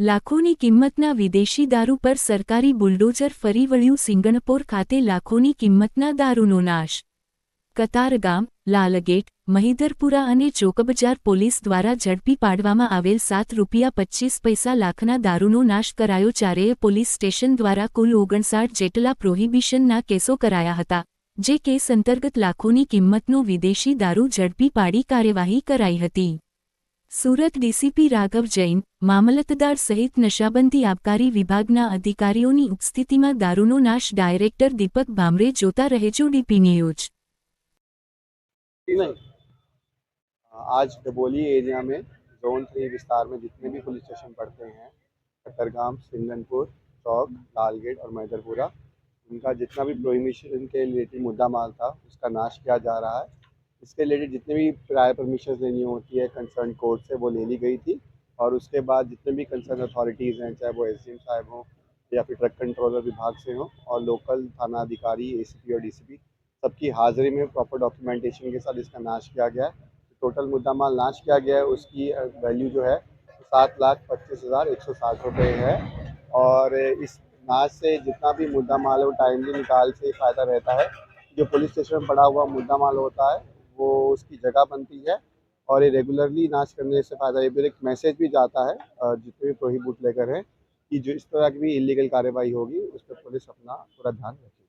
લાખોની કિંમતના વિદેશી દારૂ પર સરકારી બુલડોઝર ફરી વળ્યું સિંગણપોર ખાતે લાખોની કિંમતના દારૂનો નાશ. કતારગામ, લાલગેટ, મહિધરપુરા અને ચોકબજાર પોલીસ દ્વારા ઝડપી પાડવામાં આવેલ સાત રૂપિયા પચ્ચીસ પૈસા લાખના દારૂનો નાશ કરાયો ચારેય પોલીસ સ્ટેશન દ્વારા કુલ ઓગણસાઠ જેટલા પ્રોહિબિશનના કેસો કરાયા હતા, જે કેસ અંતર્ગત લાખોની કિંમતનો વિદેશી દારૂ ઝડપી પાડી કાર્યવાહી કરાઈ હતી. સુરત ડીસીપી રાઘવ જૈન મામલતદાર સહિત નશાબંધી આબકારી વિભાગના અધિકારીઓની ઉપસ્થિતિમાં દારૂનો નાશ ડાયરેક્ટર દીપક ભામરે જોતા રહેજો ડીપી ન્યૂઝ नहीं आज डबोली एरिया में जोन थ्री विस्तार में जितने भी पुलिस स्टेशन पड़ते हैं कतरगाम सिंगनपुर चौक लालगेट और मैदरपुरा उनका जितना भी प्रोहिबिशन के रिलेटेड मुद्दा माल था उसका नाश किया जा रहा है इसके रिलेटेड जितने भी प्रायर परमिशन लेनी होती है कंसर्न कोर्ट से वो ले ली गई थी और उसके बाद जितने भी कंसर्न अथॉरिटीज़ हैं, चाहे वो एस साहब हों या फिर ट्रक कंट्रोलर विभाग से हों और लोकल थाना अधिकारी ए और डीसीपी सबकी हाजिरी में प्रॉपर डॉक्यूमेंटेशन के साथ इसका नाश किया गया है। टोटल मुद्दा माल नाश किया गया है, उसकी वैल्यू जो है, सात लाख पच्चीस हज़ार एक सौ साठ रुपये है और इस नाश से जितना भी मुद्दा माल है वो टाइमली निकाल से फ़ायदा रहता है। जो पुलिस स्टेशन में पड़ा हुआ मुद्दा माल होता है वो उसकी जगह बनती है और ये रेगुलरली नाच करने से फ़ायदा ये फिर एक मैसेज भी जाता है जितने भी प्रोहिबूट लेकर हैं कि जो इस तरह की भी इलीगल कार्रवाई होगी, उस पर पुलिस अपना पूरा ध्यान रखे